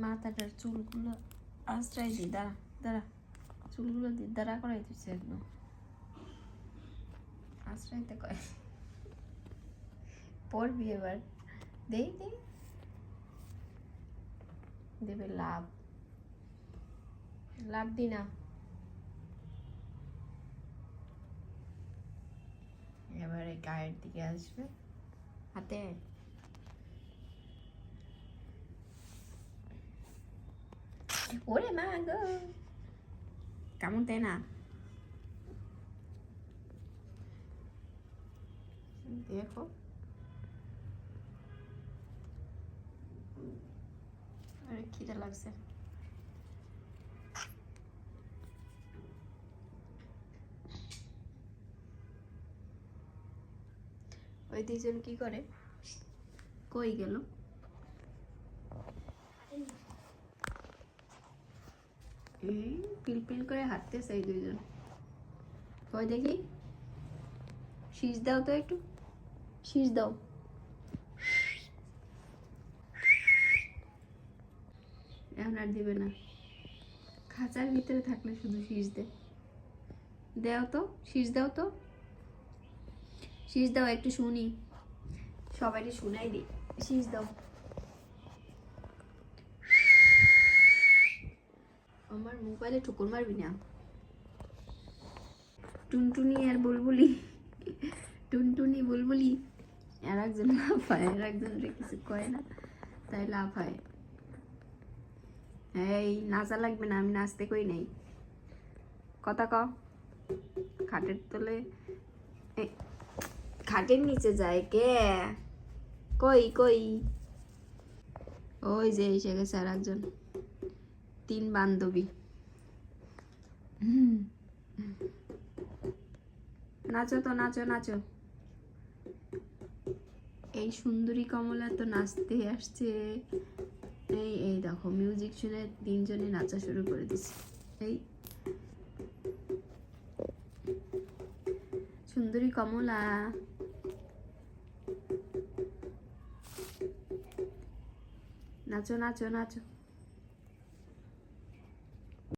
মাথাটার চুলগুলো আশ্রয় দি দাঁড়া দাঁড়া। চুলগুলো দি দাঁড়া করাই দিচ্ছে একদম। আশ্রয়তে কয়। পড়বি এবার। দেই দেই। দেবে লাভ। লাভ দি না। এবারে গায়ের দিকে আসবে। হাতে। ওরে মা গো কেমন তাই না দেখো আরে খিদে লাগছে ওই দুজন কি করে কই গেল এই পিল পিল করে হাঁটতেছে এই দুইজন। কই দেখি? শীষ দাও তো একটু। শীষ দাও। এখন আর দিবে না। খাঁচার ভিতরে থাকলে শুধু শীষ দে। দেও তো, শীষ দাও তো। শীষ দাও, একটু শুনি। সবাইকে শুনাই দিই শীষ দাও। মোবাইলে ঠুকুর মারবি না। টুনটুনি আর বুলবুলি, টুনটুনি, বুলবুলি আর একজন লাফায় আর একজনরে কিছু কয় না, তাই লাফায়। এই, নাচা লাগবে না, আমি নাচতে কই নাই। কথা ক। খাটের তলে খাটের নিচে যায় কে? কই কই? ওই যে এসে গেছে আর একজন তিন বান্ধবী। নাচো তো, নাচো নাচো। এই সুন্দরী কমলা তো নাচতে আসছে। এই এই দেখো, মিউজিক শুনে তিনজনে নাচা শুরু করে দিচ্ছে। এই। সুন্দরী কমলা। নাচো নাচো নাচো।